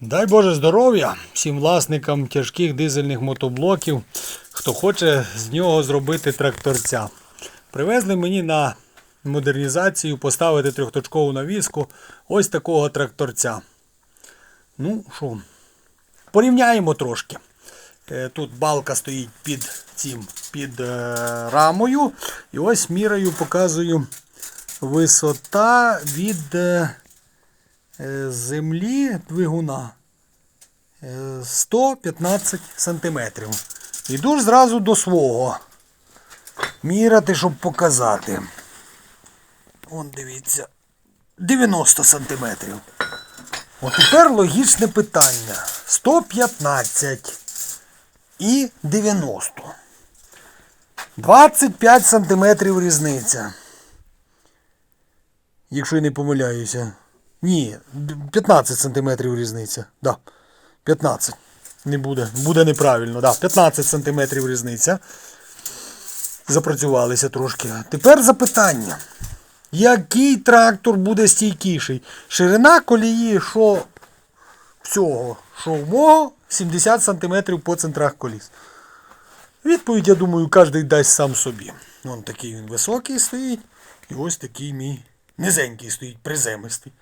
Дай Боже здоров'я всім власникам тяжких дизельних мотоблоків, хто хоче з нього зробити тракторця. Привезли мені на модернізацію поставити трьохточкову навіску ось такого тракторця. Ну що, порівняємо трошки. Е, Тут балка стоїть під цим, під е, рамою. І ось мірою показую висота від е, землі двигуна е, 115 сантиметрів. Іду ж зразу до свого. Міряти, щоб показати. Вон дивіться. 90 сантиметрів. От тепер логічне питання. 115 і 90. 25 сантиметрів різниця. Якщо я не помиляюся. Ні, 15 сантиметрів різниця. Да. 15. Не буде. Буде неправильно. Да. 15 сантиметрів різниця. Запрацювалися трошки. Тепер запитання. Який трактор буде стійкіший? Ширина колії, що всього, що в мого 70 см по центрах коліс. Відповідь, я думаю, кожен дасть сам собі. Вон такий він високий стоїть. І ось такий мій низенький стоїть, приземистий.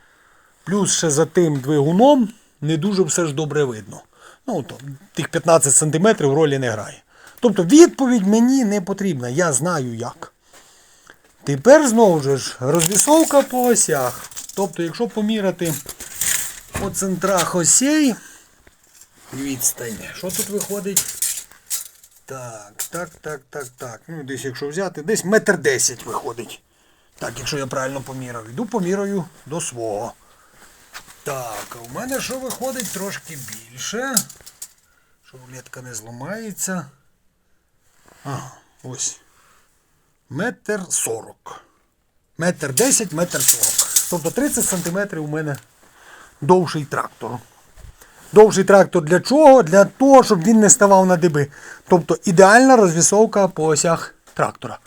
Плюс ще за тим двигуном не дуже все ж добре видно. Ну, то, тих 15 см ролі не грає. Тобто відповідь мені не потрібна, я знаю як. Тепер знову ж розвісовка по осях. Тобто, якщо поміряти по центрах осей, відстань, що тут виходить? Так, так, так, так, так. Ну, десь якщо взяти, десь метр десять виходить. Так, якщо я правильно поміряв. Йду поміряю до свого. Так, а у мене що виходить трошки більше. Щоб літка не зламається. Ага, ось. Метр сорок. Метр десять, метр сорок. Тобто 30 сантиметрів у мене довший трактор. Довший трактор для чого? Для того, щоб він не ставав на диби. Тобто ідеальна розвісовка по осях трактора.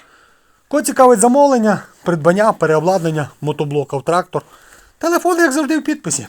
Кого цікавить замовлення, придбання, переобладнання мотоблока в трактор. Телефон, як завжди, в підписі.